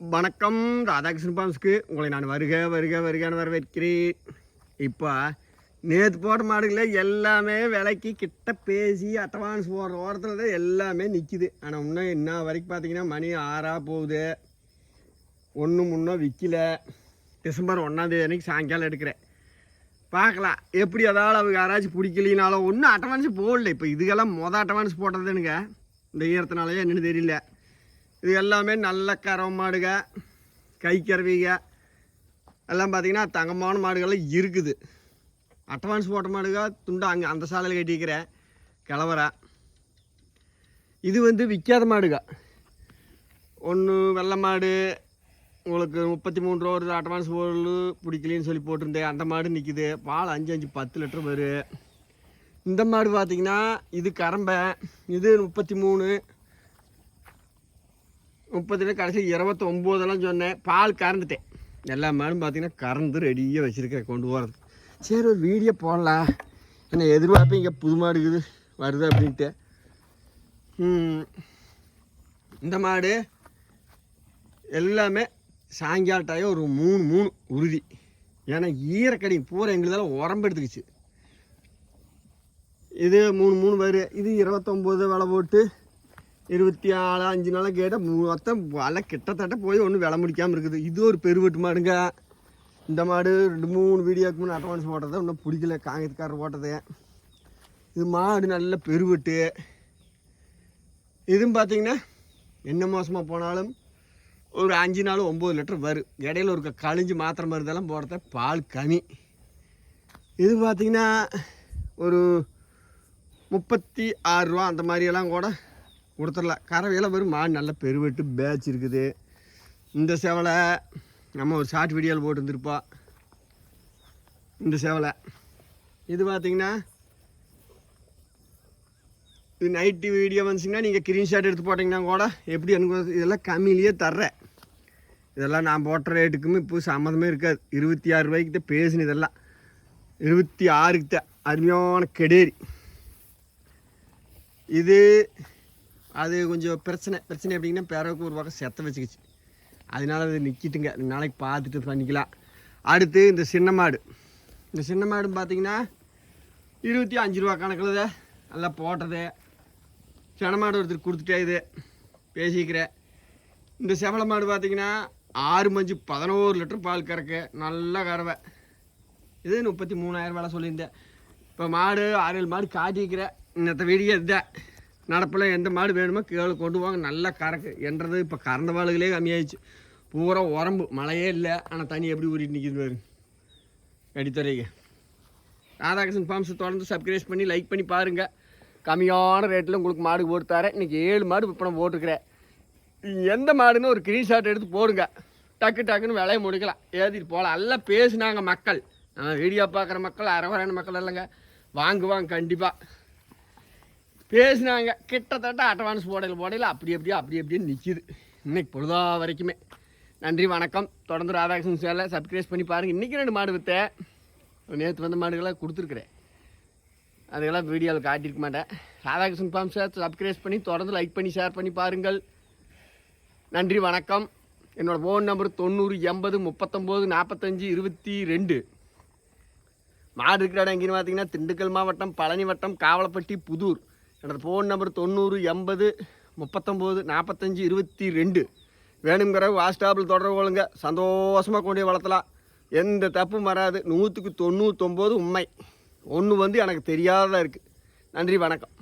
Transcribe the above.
வணக்கம். ராதாகிருஷ்ணன் பாம்ஸ்க்கு உங்களை நான் வருக வருக வருகன்னு வரவேற்கிறேன். இப்போ நேற்று போட்ட மாடுகளே எல்லாமே விலைக்கு கிட்ட பேசி அட்வான்ஸ் போடுற ஓரத்தில் தான் எல்லாமே நிற்கிது ஆனால் இன்னும் என்ன வரைக்கும் பார்த்தீங்கன்னா மணி ஆறாக போகுது. ஒன்று முன்னோ விற்கல டிசம்பர் ஒன்றாந்தேதி அன்றைக்கி சாயங்காலம் எடுக்கிறேன். பார்க்கலாம் எப்படி அதாவது அவங்க யாராச்சும் பிடிக்கலினாலும் ஒன்றும் அட்வான்ஸ் போடல. இப்போ இதுக்கெல்லாம் மொதல் அட்வான்ஸ் போட்டதுனுங்க. இந்த ஈரத்தினாலேயே என்னன்னு தெரியல. இது எல்லாமே நல்ல கறவை மாடுக கை கறவிக எல்லாம் பார்த்திங்கன்னா தங்கமான மாடுகள்லாம் இருக்குது. அட்வான்ஸ் போட்ட மாடுக துண்டை அங்கே அந்த சாலையில் கட்டிக்கிறேன் கிளவரா. இது வந்து விற்காத மாடுக ஒன்று வெள்ளை மாடு. உங்களுக்கு முப்பத்தி மூணு ரூபா ஒரு அட்வான்ஸ் பொருள் பிடிக்கலன்னு சொல்லி போட்டிருந்தேன். அந்த மாடு நிற்கிது பால் அஞ்சு அஞ்சு பத்து லிட்டர் வரும் இந்த மாடு பார்த்திங்கன்னா இது கரம்பை. இது முப்பத்தி மூணு முப்பத்தில் கடைசி இருபத்தி ஒம்போதெல்லாம் சொன்னேன். பால் கறந்துட்டேன். எல்லா மாடும் பார்த்தீங்கன்னா கறந்து ரெடியாக வச்சுருக்கேன் கொண்டு போகிறதுக்கு சரி ஒரு வீடியோ போடலாம். என்ன எதிர்பார்ப்பு இங்கே புது மாடு இருக்குது வருது அப்படின்ட்டு. இந்த மாடு எல்லாமே சாயங்கால ஒரு மூணு மூணு உறுதி. ஏன்னா ஈரக்கடி பூரா எங்களுதெல்லாம் உரம்பு எடுத்துக்கிச்சு. இது மூணு மூணு வரு. இது இருபத்தொம்போது விலை போட்டு இருபத்தி ஆறு அஞ்சு நாளாக கேட்டால் மொத்தம் வலை கிட்டத்தட்ட போய் ஒன்றும் விலை முடிக்காமல் இருக்குது. இது ஒரு பெருவெட்டு மாடுங்க. இந்த மாடு ரெண்டு மூணு வீடியோக்கு முன்னே அட்வான்ஸ் போட்டதை இன்னும் பிடிக்கல. காங்கிரஸ்காரர் போட்டது. இது மாடு நல்ல பெருவெட்டு. இதுவும் பார்த்தீங்கன்னா என்ன மோசமாக போனாலும் ஒரு அஞ்சு நாள் ஒம்பது லிட்டர் வரும். இடையில ஒரு கழிஞ்சு மாத்திரை மருந்தெல்லாம் போடுறத பால் கம்மி இது பார்த்திங்கன்னா ஒரு முப்பத்தி ஆறு ரூபா அந்த மாதிரியெல்லாம் கூட கொடுத்துடலாம் கறவையெல்லாம் வரும் மாடு நல்ல பெருவெட்டு பேட்ச் இருக்குது. இந்த சேவலை நம்ம ஒரு ஷார்ட் வீடியோவில் போட்டுருந்துருப்போம் இந்த சேவலை. இது பார்த்தீங்கன்னா இது நைட்டு வீடியோ வந்துச்சிங்கன்னா நீங்கள் ஸ்க்ரீன்ஷாட் எடுத்து போட்டிங்கன்னா கூட எப்படி எனக்கு இதெல்லாம் கம்மியிலேயே தர்றேன். இதெல்லாம் நான் போட்ட ரேட்டுக்குமே இப்போ சம்மந்தமே இருக்காது. இருபத்தி ஆறு ரூபாய்க்கு தான் பேசினது இதெல்லாம். இருபத்தி ஆறுக்கு தான் அருமையான கெடேரி. இது அது கொஞ்சம் பிரச்சனை பிரச்சனை அப்படிங்கன்னா பிறகு ஒரு பக்கம் செத்த வச்சுக்கிச்சு. அதனால அது நிற்கிட்டுங்க நாளைக்கு பார்த்துட்டு பண்ணிக்கலாம். அடுத்து இந்த சின்ன மாடு. இந்த சின்ன மாடுன்னு பார்த்தீங்கன்னா இருபத்தி அஞ்சு ரூபா கணக்கில் நல்லா போட்டது. சின மாடு ஒருத்தர் கொடுத்துட்டே இது. பேசிக்கிறேன் இந்த செவலை மாடு பார்த்தீங்கன்னா ஆறு மஞ்சு பதினோரு லிட்டர் பால் கறக்கு. நல்ல கறவை. இது முப்பத்தி மூணாயிரம் வேலை சொல்லியிருந்தேன். இப்போ மாடு ஆறு ஏழு மாடு காட்டிக்கிறேன் இன்னத்த வீடியோ இதுதான். நடப்பில் எந்த மாடு வேணுமோ கீழே கொண்டு வாங்க நல்லா கறக்கு. என்றது இப்போ கறந்த வாளுகளே கம்மியாயிடுச்சு. பூரா உரம்பு. மழையே இல்லை. ஆனால் தண்ணி எப்படி ஊறிட்டு நிற்கிது பாரு. கடித்துறைங்க ராதாகிருஷ்ணன் ஃபார்ம்ஸ் தொடர்ந்து சப்ஸ்கிரைப் பண்ணி லைக் பண்ணி பாருங்கள் கம்மியான ரேட்டில் உங்களுக்கு மாடு போட்டு தரேன். இன்றைக்கி ஏழு மாடு இப்போ நான் போட்டிருக்கிறேன். எந்த மாடுன்னு ஒரு ஸ்க்ரீன்ஷாட் எடுத்து போடுங்க. டக்கு டக்குன்னு விலையை முடிக்கலாம். ஏற்றிட்டு போகலாம் எல்லாம் பேசுனாங்க மக்கள். நம்ம வீடியோ பார்க்குற மக்கள் அரவரான மக்கள் இல்லைங்க. வாங்குவாங்க கண்டிப்பாக பேசுனாங்க கிட்டத்தட்ட அட்வான்ஸ் போடையில் போடையில் அப்படி அப்படியே அப்படி அப்படியே நிற்கிது இன்னைக்கு பொழுதா வரைக்குமே. நன்றி வணக்கம். தொடர்ந்து ராதாகிருஷ்ணன் சேலை சப்ஸ்கிரைஸ் பண்ணி பாருங்கள் இன்றைக்கி ரெண்டு மாடு விற்றேன் நேற்று வந்த மாடுகளாக கொடுத்துருக்குறேன். அதுக்கெல்லாம் வீடியோவில் காட்டியிருக்க மாட்டேன். ராதாகிருஷ்ணன் ஃபார்ம்ஸை சப்ஸ்கிரைஸ் பண்ணி தொடர்ந்து லைக் பண்ணி ஷேர் பண்ணி பாருங்கள். நன்றி வணக்கம். என்னோடய ஃபோன் நம்பர் தொண்ணூறு எண்பது முப்பத்தொம்போது நாற்பத்தஞ்சு இருபத்தி ரெண்டு. மாடு இருக்கிற இடம் எங்கேன்னு பார்த்தீங்கன்னா திண்டுக்கல் மாவட்டம் பழனி வட்டம் காவலப்பட்டி புதூர். எனது ஃபோன் நம்பர் தொண்ணூறு எண்பது முப்பத்தொம்போது நாற்பத்தஞ்சு இருபத்தி ரெண்டு. வேணுங்கிற வாட்ஸ்டாப்பில் தொடர்பு கொள்ளுங்க. சந்தோஷமாக கொண்டு வளர்த்தலாம். எந்த தப்பும் வராது. நூற்றுக்கு தொண்ணூத்தொம்பது உண்மை. ஒன்று வந்து எனக்கு தெரியாததாக இருக்குது நன்றி வணக்கம்.